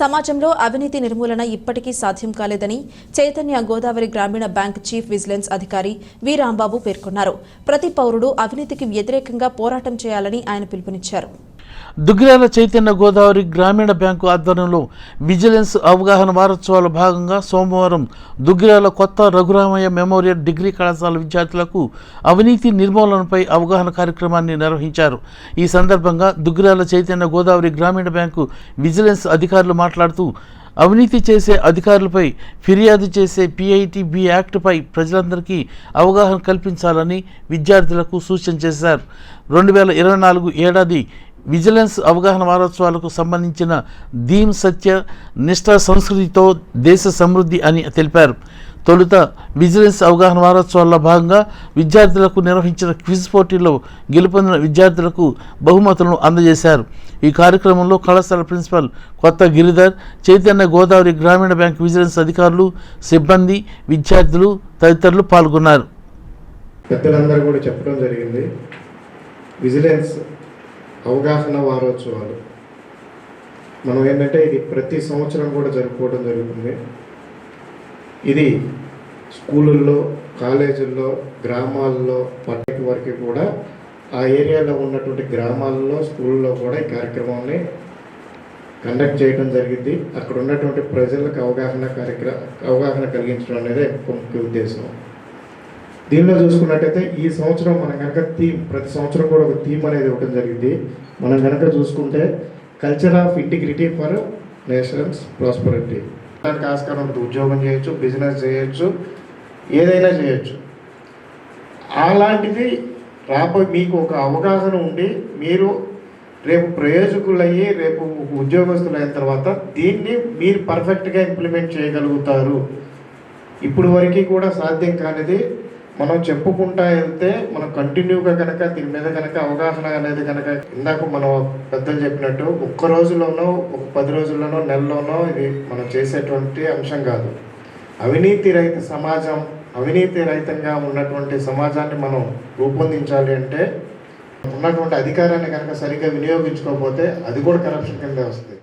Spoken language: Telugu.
సమాజంలో అవినీతి నిర్మూలన ఇప్పటికీ సాధ్యం కాలేదని చైతన్య గోదావరి గ్రామీణ బ్యాంక్ చీఫ్ విజిలెన్స్ అధికారి వి రాంబాబు పేర్కొన్నారు. ప్రతి పౌరుడు అవినీతికి వ్యతిరేకంగా పోరాటం చేయాలని ఆయన పిలుపునిచ్చారు. దుగ్గిరాల చైతన్య గోదావరి గ్రామీణ బ్యాంకు ఆధ్వర్యంలో విజిలెన్స్ అవగాహన వారోత్సవాల భాగంగా సోమవారం దుగ్గిరాల కొత్త రఘురామయ్య మెమోరియల్ డిగ్రీ కళాశాల విద్యార్థులకు అవినీతి నిర్మూలనపై అవగాహన కార్యక్రమాన్ని నిర్వహించారు. ఈ సందర్భంగా దుగ్గిరాల చైతన్య గోదావరి గ్రామీణ బ్యాంకు విజిలెన్స్ అధికారులు మాట్లాడుతూ అవినీతి చేసే అధికారులపై ఫిర్యాదు చేసే పిఐటిబి యాక్ట్పై ప్రజలందరికీ అవగాహన కల్పించాలని విద్యార్థులకు సూచన చేశారు. రెండు వేల ఇరవై నాలుగు ఏడాది విజిలెన్స్ అవగాహన వారోత్సవాలకు సంబంధించిన దీం సత్య నిష్ఠ సంస్కృతితో దేశ సమృద్ధి అని తెలిపారు. తొలుత విజిలెన్స్ అవగాహన వారోత్సవాల్లో భాగంగా విద్యార్థులకు నిర్వహించిన క్విజ్ పోటీలో గెలుపొందిన విద్యార్థులకు బహుమతులను అందజేశారు. ఈ కార్యక్రమంలో కళాశాల ప్రిన్సిపల్ కొత్త గిరిధర్ చైతన్య గోదావరి గ్రామీణ బ్యాంక్ విజిలెన్స్ అధికారులు సిబ్బంది విద్యార్థులు తదితరులు పాల్గొన్నారు. పెద్దలందరూ కూడా చెప్పడం జరిగింది. విజిలెన్స్ అవగాహన వారోత్సవాలు. మనం ఏంటంటే ఇది ప్రతి సంవత్సరం కూడా జరుపుకోవడం జరుగుతుంది. ఇది స్కూళ్ళల్లో కాలేజీల్లో గ్రామాల్లో పట్టణ వరకు కూడా ఆ ఏరియాలో ఉన్నటువంటి గ్రామాల్లో స్కూళ్ళలో కూడా ఈ కార్యక్రమాన్ని కండక్ట్ చేయడం జరిగింది. అక్కడ ఉన్నటువంటి ప్రజలకు అవగాహన కార్యక్రమ అవగాహన కలిగించడం అనేది ఒక ముఖ్య ఉద్దేశం. దీనిలో చూసుకున్నట్టయితే ఈ సంవత్సరం మనం కనుక థీమ్ ప్రతి సంవత్సరం కూడా ఒక థీమ్ అనేది ఇవ్వడం జరిగింది. మనం కనుక చూసుకుంటే culture of integrity for nations prosperity. దానికి ఆస్కారం ఉంటుంది. ఉద్యోగం చేయొచ్చు బిజినెస్ చేయొచ్చు ఏదైనా చేయొచ్చు. అలాంటిది రాబోయే మీకు ఒక అవగాహన ఉండి మీరు రేపు ప్రయోజకులయ్యి రేపు ఉద్యోగస్తులు అయిన తర్వాత దీన్ని మీరు పర్ఫెక్ట్గా ఇంప్లిమెంట్ చేయగలుగుతారు. ఇప్పుడు వరకు కూడా సాధ్యం కానిది మనం చెప్పుకుంటా వెళ్తే మనం కంటిన్యూగా కనుక దీని మీద కనుక అవగాహన అనేది కనుక ఇందాక మనం పెద్దలు చెప్పినట్టు ఒక్క రోజులోనో ఒక పది రోజుల్లోనో నెలలోనో ఇది మనం చేసేటువంటి అంశం కాదు. అవినీతి రహిత సమాజం అవినీతి రహితంగా ఉన్నటువంటి సమాజాన్ని మనం రూపొందించాలి అంటే ఉన్నటువంటి అధికారాన్ని కనుక సరిగ్గా వినియోగించుకోకపోతే అది కూడా కరప్షన్ కింద వస్తుంది.